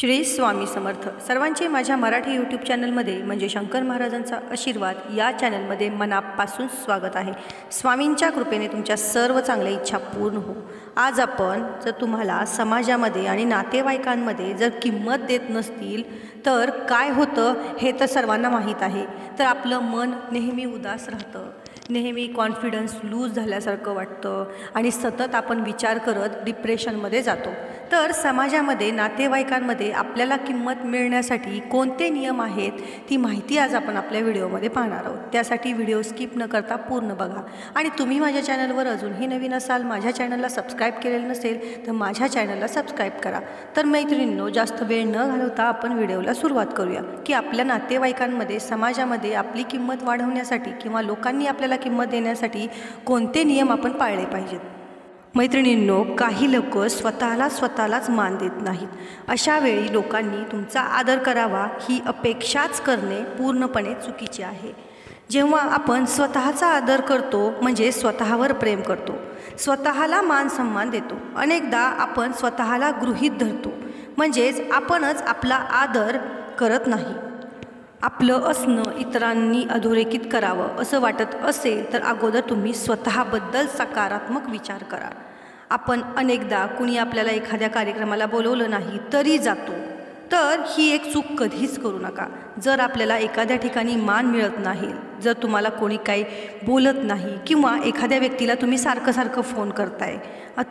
श्री स्वामी समर्थ. सर्वांचे माझ्या मराठी यूट्यूब चॅनलमध्ये म्हणजे शंकर महाराजांचा आशीर्वाद या चॅनलमध्ये मनापासून स्वागत आहे. स्वामींच्या कृपेने तुमच्या सर्व चांगल्या इच्छा पूर्ण हो आज आपण जर तुम्हाला समाजामध्ये आणि नातेवाईकांमध्ये जर किंमत देत नसतील तर काय होतं हे तर सर्वांना माहीत आहे. तर आपलं मन नेहमी उदास राहतं. नेहमी कॉन्फिडन्स लूज झाल्यासारखं वाटतं आणि सतत आपण विचार करत डिप्रेशनमध्ये जातो. तर समाजामध्ये नातेवाईकांमध्ये आपल्याला किंमत मिळण्यासाठी कोणते नियम आहेत ती माहिती आज आपण आपल्या व्हिडिओमध्ये पाहणार आहोत. त्यासाठी व्हिडिओ स्किप न करता पूर्ण बघा. आणि तुम्ही माझ्या चॅनलवर अजूनही नवीन असाल माझ्या चॅनलला सबस्क्राईब केलेलं नसेल तर माझ्या चॅनलला सबस्क्राईब करा. तर मैत्रिणींनो जास्त वेळ न घालवता आपण व्हिडिओला सुरुवात करूया. की आपल्या नातेवाईकांमध्ये समाजामध्ये आपली किंमत वाढवण्यासाठी किंवा लोकांनी आपल्याला किंमत देण्यासाठी कोणते नियम आपण पाळले पाहिजेत? मैत्रिणींनो काही लोक स्वतःला स्वतःलाच मान देत नाहीत. अशा वेळी लोकांनी तुमचा आदर करावा ही अपेक्षाच करणे पूर्णपणे चुकीचे आहे. जेव्हा आपण स्वतःचा आदर करतो म्हणजे स्वतःवर प्रेम करतो स्वतःला मान सन्मान देतो अनेकदा आपण स्वतःला गृहीत धरतो म्हणजेच आपणच आपला आदर करत नाही. आपलं असणं इतरांनी अधोरेखित करावं असं वाटत असेल तर अगोदर तुम्ही स्वतःबद्दल सकारात्मक विचार करा. आपण अनेकदा कुणी आपल्याला एखाद्या कार्यक्रमाला बोलवलं नाही तरी जातो. तर ही एक चूक कधीच करू नका. जर आपल्याला एखाद्या ठिकाणी मान मिळत नाही जर तुम्हाला कोणी काही बोलत नाही किंवा एखाद्या व्यक्तीला तुम्ही सारखं सारखं फोन करताय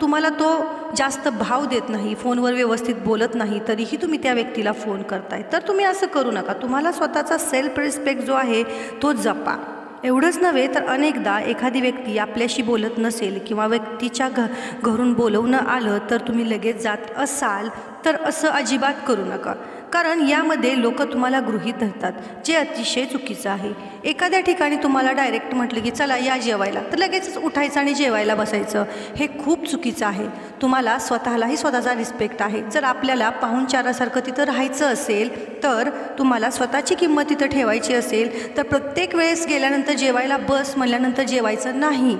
तुम्हाला तो जास्त भाव देत नाही फोनवर व्यवस्थित बोलत नाही तरीही तुम्ही त्या व्यक्तीला फोन करताय तर तुम्ही असं करू नका. तुम्हाला स्वतःचा सेल्फ रिस्पेक्ट जो आहे तो जपा. एवढंच नव्हे तर अनेकदा एखादी व्यक्ती आपल्याशी बोलत नसेल किंवा व्यक्तीच्या घ घरून बोलवणं आलं तर तुम्ही लगेच जात असाल तर असं अजिबात करू नका. कारण यामध्ये लोक तुम्हाला गृहीत धरतात जे अतिशय चुकीचं आहे. एखाद्या ठिकाणी तुम्हाला डायरेक्ट म्हटलं की चला या जेवायला. तर लगेचच उठायचं आणि जेवायला बसायचं. हे खूप चुकीचं आहे. तुम्हाला स्वतःलाही स्वतःचा रिस्पेक्ट आहे. जर आपल्याला पाहुणचारासारखं तिथं राहायचं असेल तर तुम्हाला स्वतःची किंमत तिथं ठेवायची असेल तर प्रत्येक वेळेस गेल्यानंतर जेवायला बस म्हणल्यानंतर जेवायचं नाही.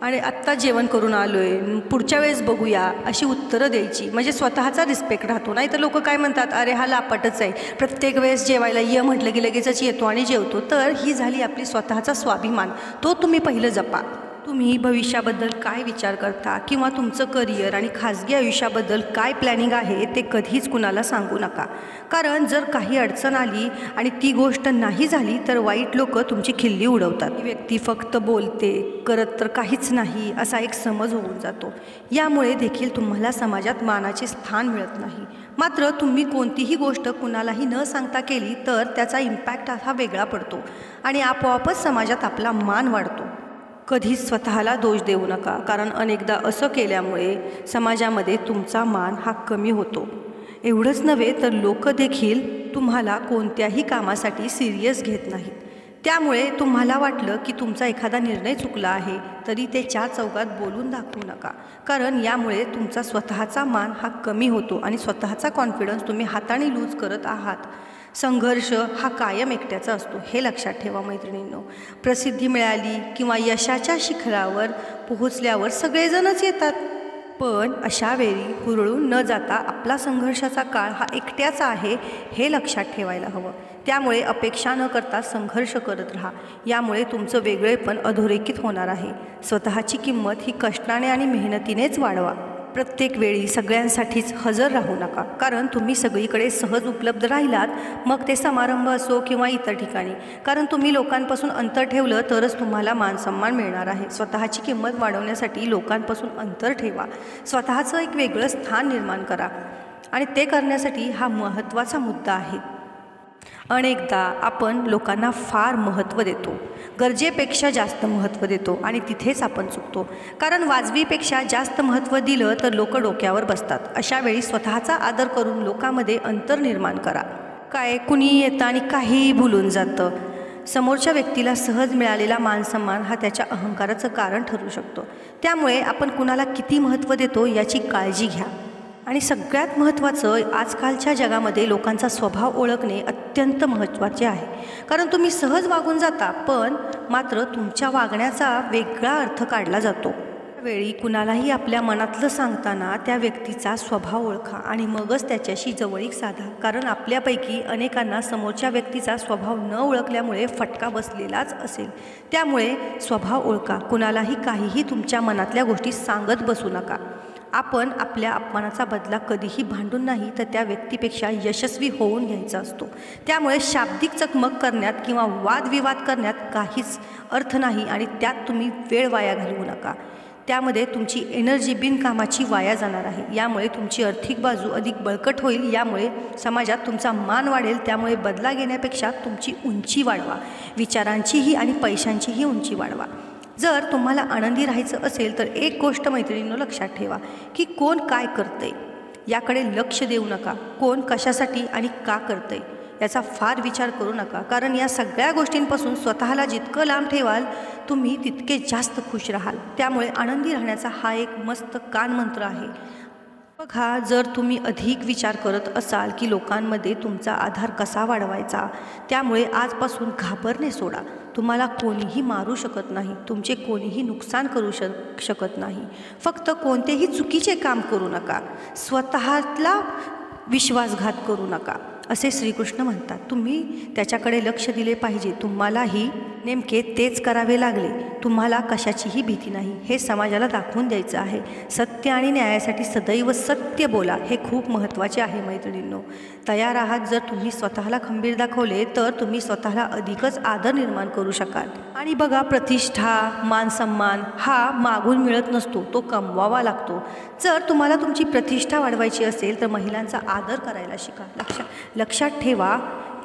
आणि आत्ता जेवण करून आलो आहे पुढच्या वेळेस बघूया अशी उत्तरं द्यायची. म्हणजे स्वतःचा रिस्पेक्ट राहतो. नाही तर लोक काय म्हणतात अरे हा लापाटच आहे. प्रत्येक वेळेस जेवायला ये म्हटलं की लगेचच येतो आणि जेवतो. तर ही झाली आपली स्वतःचा स्वाभिमान. तो तुम्ही पहिलं जपा. तुम्ही भविष्याबद्दल काय विचार करता? किंवा तुमचं करिअर आणि खाजगी आयुष्याबद्दल काय प्लॅनिंग आहे ते कधीच कुणाला सांगू नका. कारण जर काही अडचण आली आणि ती गोष्ट नाही झाली तर वाईट लोक तुमची खिल्ली उडवतात. ही व्यक्ती फक्त बोलते करत तर काहीच नाही असा एक समज होऊन जातो. यामुळे देखील तुम्हाला समाजात मानाचे स्थान मिळत नाही. मात्र तुम्ही कोणतीही गोष्ट कुणालाही न सांगता केली तर त्याचा इम्पॅक्ट हा वेगळा पडतो आणि आपोआपच समाजात आपला मान वाढतो. कधीच स्वतःला दोष देऊ नका कारण अनेकदा असं केल्यामुळे समाजामध्ये तुमचा मान हा कमी होतो. एवढंच नव्हे तर लोक देखील तुम्हाला कोणत्याही कामासाठी सिरियस घेत नाहीत. त्यामुळे तुम्हाला वाटलं की तुमचा एखादा निर्णय चुकला आहे तरी ते चार चौकात बोलून दाखवू नका. कारण यामुळे तुमचा स्वतःचा मान हा कमी होतो आणि स्वतःचा कॉन्फिडन्स तुम्ही हाताने लूज करत आहात. संघर्ष हा कायम एकट्याचा असतो हे लक्षात ठेवा मैत्रिणींनो. प्रसिद्धी मिळाली किंवा यशाच्या शिखरावर पोहोचल्यावर सगळेजणच येतात. पण अशा वेळी हुरळून न जाता आपला संघर्षाचा काळ हा एकट्याचा आहे हे लक्षात ठेवायला हवं. त्यामुळे अपेक्षा न करता संघर्ष करत राहा. यामुळे तुमचं वेगळेपण अधोरेखित होणार आहे. स्वतःची किंमत ही कष्टाने आणि मेहनतीनेच वाढवा. प्रत्येक वेळी सगळ्यांसाठीच हजर राहू नका. कारण तुम्ही सगळीकडे सहज उपलब्ध राहिलात मग ते समारंभ असो किंवा इतर ठिकाणी. कारण तुम्ही लोकांपासून अंतर ठेवलं तरच तुम्हाला मानसन्मान मिळणार आहे. स्वतःची किंमत वाढवण्यासाठी लोकांपासून अंतर ठेवा. स्वतःचं एक वेगळं स्थान निर्माण करा. आणि ते करण्यासाठी हा महत्त्वाचा मुद्दा आहे. अनेकदा आपण लोकांना फार महत्त्व देतो. गरजेपेक्षा जास्त महत्त्व देतो आणि तिथेच आपण चुकतो. कारण वाजवीपेक्षा जास्त महत्त्व दिलं तर लोक डोक्यावर बसतात. अशावेळी स्वतःचा आदर करून लोकांमध्ये अंतर निर्माण करा. काय कुणी येतं आणि काहीही भुलून जातं. समोरच्या व्यक्तीला सहज मिळालेला मानसन्मान हा त्याच्या अहंकाराचं कारण ठरू शकतो. त्यामुळे आपण कुणाला किती महत्त्व देतो याची काळजी घ्या. आणि सगळ्यात महत्त्वाचं आजकालच्या जगामध्ये लोकांचा स्वभाव ओळखणे अत्यंत महत्त्वाचे आहे. कारण तुम्ही सहज वागून जाता पण मात्र तुमच्या वागण्याचा वेगळा अर्थ काढला जातो. वेळी कुणालाही आपल्या मनातलं सांगताना त्या व्यक्तीचा स्वभाव ओळखा आणि मगच त्याच्याशी जवळीक साधा. कारण आपल्यापैकी अनेकांना समोरच्या व्यक्तीचा स्वभाव न ओळखल्यामुळे फटका बसलेलाच असेल. त्यामुळे स्वभाव ओळखा. कुणालाही काहीही तुमच्या मनातल्या गोष्टी सांगत बसू नका. आपण आपल्या अपमानाचा बदला कधीही भांडून नाही तर त्या व्यक्तीपेक्षा यशस्वी होऊन घ्यायचा असतो. त्यामुळे शाब्दिक चकमक करण्यात किंवा वादविवाद करण्यात काहीच अर्थ नाही आणि त्यात तुम्ही वेळ वाया घालवू नका. त्यामध्ये तुमची एनर्जी बिनकामाची वाया जाणार आहे. यामुळे तुमची आर्थिक बाजू अधिक बळकट होईल. यामुळे समाजात तुमचा मान वाढेल. त्यामुळे बदला घेण्यापेक्षा तुमची उंची वाढवा. विचारांचीही आणि पैशांचीही उंची वाढवा. जर तुम्हाला आनंदी राहायचं असेल तर एक गोष्ट मैत्रिणीनं लक्षात ठेवा की कोण काय करतंय? याकडे लक्ष देऊ नका. कोण कशासाठी आणि का करतंय? याचा फार विचार करू नका. कारण या सगळ्या गोष्टींपासून स्वतःला जितकं लांब ठेवाल तुम्ही तितके जास्त खुश राहाल. त्यामुळे आनंदी राहण्याचा हा एक मस्त कानमंत्र आहे. बघा जर तुम्ही अधिक विचार करत असाल की लोकांमध्ये तुमचा आधार कसा वाढवायचा त्यामुळे आजपासून घाबरणे सोडा. तुम्हाला कोणीही मारू शकत नाही. तुमचे कोणीही नुकसान करू शक शकत नाही. फक्त कोणतेही चुकीचे काम करू नका. स्वतःला विश्वासघात करू नका. असे श्रीकृष्ण म्हणतात. तुम्ही त्याच्याकडे लक्ष दिले पाहिजे. तुम्हालाही नेमके तेच करावे लागले. तुम्हाला कशाचीही भीती नाही. हे समाजाला दाखवून द्यायचं आहे. सत्य आणि न्यायासाठी सदैव सत्य बोला. हे खूप महत्त्वाचे आहे मैत्रिणींनो. तयार आहात. जर तुम्ही स्वतःला खंबीर दाखवले तर तुम्ही स्वतःला अधिकच आदर निर्माण करू शकाल. आणि बघा प्रतिष्ठा मानसन्मान हा मागून मिळत नसतो. तो कमवावा लागतो. जर तुम्हाला तुमची प्रतिष्ठा वाढवायची असेल तर महिलांचा आदर करायला शिका. लक्षात लक्षात ठेवा.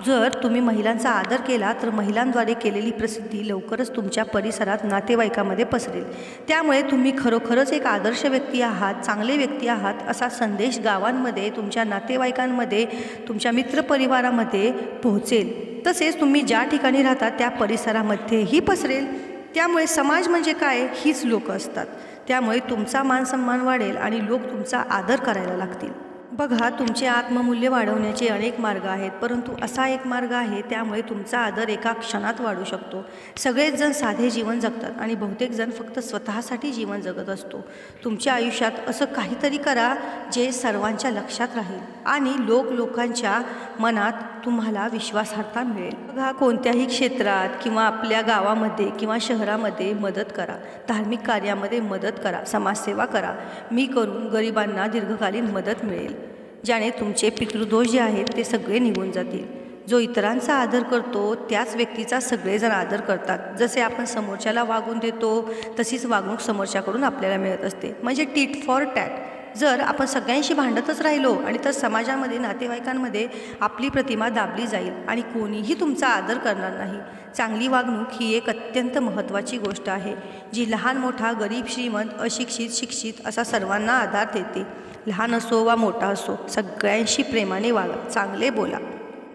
जर तुम्ही महिलांचा आदर केला तर महिलांद्वारे केलेली प्रसिद्धी लवकरच तुमच्या परिसरात नातेवाईकामध्ये पसरेल. त्यामुळे तुम्ही खरोखरच एक आदर्श व्यक्ती आहात चांगले व्यक्ती आहात असा संदेश गावांमध्ये तुमच्या नातेवाईकांमध्ये तुमच्या मित्रपरिवारामध्ये पोहोचेल. तसेच तुम्ही ज्या ठिकाणी राहता त्या परिसरामध्येही पसरेल. त्यामुळे समाज म्हणजे काय? हीच लोक असतात. त्यामुळे तुमचा मानसन्मान वाढेल आणि लोक तुमचा आदर करायला लागतील. बघा तुमचे आत्ममूल्य वाढवण्याचे अनेक मार्ग आहेत परंतु असा एक मार्ग आहे त्यामुळे तुमचा आदर एका क्षणात वाढू शकतो. सगळेच जण साधे जीवन जगतात आणि बहुतेक जण फक्त स्वतःसाठी जीवन जगत असतो. तुमच्या आयुष्यात असं काहीतरी करा जे सर्वांच्या लक्षात राहील आणि लोक लोकांच्या मनात तुम्हाला विश्वासार्हता मिळेल. बघा कोणत्याही क्षेत्रात किंवा आपल्या गावामध्ये किंवा शहरामध्ये मदत करा. धार्मिक कार्यामध्ये मदत करा. समाजसेवा करा. मी करून गरिबांना दीर्घकालीन मदत मिळेल. ज्याने तुमचे पितृदोष जे आहेत ते सगळे निघून जातील. जो इतरांचा आदर करतो त्याच व्यक्तीचा सगळेजण आदर करतात. जसे आपण समोरच्याला वागून देतो तशीच वागणूक समोरच्याकडून आपल्याला मिळत असते. म्हणजे टीट फॉर टॅट. जर आपण सगळ्यांशी भांडतच राहिलो आणि तर समाजामध्ये नातेवाईकांमध्ये आपली प्रतिमा दाबली जाईल आणि कोणीही तुमचा आदर करणार नाही. चांगली वागणूक ही एक अत्यंत महत्त्वाची गोष्ट आहे जी लहान मोठा गरीब श्रीमंत अशिक्षित शिक्षित असा सर्वांना आधार देते. लहान असो वा मोठा असो सगळ्यांशी प्रेमाने वागा चांगले बोला.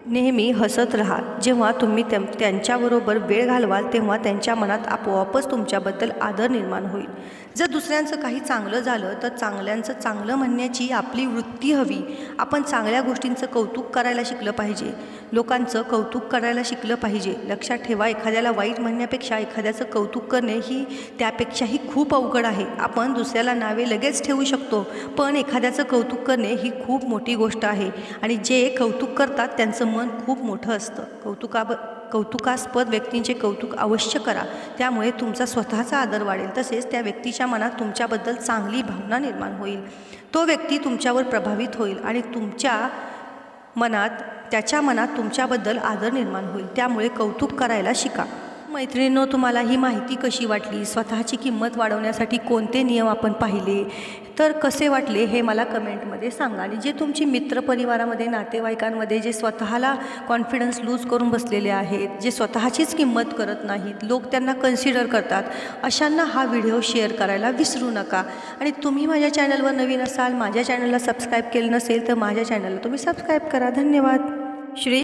नेहमी हसत राहा. जेव्हा तुम्ही त्या त्यांच्याबरोबर वेळ घालवाल तेव्हा त्यांच्या मनात आपोआपच तुमच्याबद्दल आदर निर्माण होईल. जर दुसऱ्यांचं काही चांगलं झालं तर चांगल्यांचं चांगलं म्हणण्याची आपली वृत्ती हवी. आपण चांगल्या गोष्टींचं कौतुक करायला शिकलं पाहिजे. लोकांचं कौतुक करायला शिकलं पाहिजे. लक्षात ठेवा एखाद्याला वाईट म्हणण्यापेक्षा एखाद्याचं कौतुक करणे ही त्यापेक्षाही खूप अवघड आहे. आपण दुसऱ्याला नावे लगेच ठेवू शकतो पण एखाद्याचं कौतुक करणे ही खूप मोठी गोष्ट आहे. आणि जे कौतुक करतात त्यांचं मन खूप मोठं असतं. कौतुकाब कौतुकास्पद व्यक्तींचे कौतुक अवश्य करा. त्यामुळे तुमचा स्वतःचा आदर वाढेल. तसेच त्या व्यक्तीच्या मनात तुमच्याबद्दल चांगली भावना निर्माण होईल. तो व्यक्ती तुमच्यावर प्रभावित होईल आणि तुमच्या मनात त्याच्या मनात तुमच्याबद्दल आदर निर्माण होईल. त्यामुळे कौतुक करायला शिका. मैत्रिणींनो तुम्हाला ही माहिती कशी वाटली? स्वतःची किंमत वाढवण्यासाठी कोणते नियम आपण पाहिले? तर कसे वाटले हे मला कमेंटमध्ये सांगा. आणि जे तुमची मित्रपरिवारामध्ये नातेवाईकांमध्ये जे स्वतःला कॉन्फिडन्स लूज करून बसलेले आहेत जे स्वतःचीच किंमत करत नाहीत लोक त्यांना कन्सिडर करतात अशांना हा व्हिडिओ शेअर करायला विसरू नका. आणि तुम्ही माझ्या चॅनलवर नवीन असाल माझ्या चॅनलला सबस्क्राईब केलं नसेल तर माझ्या चॅनलला तुम्ही सबस्क्राईब करा. धन्यवाद. श्री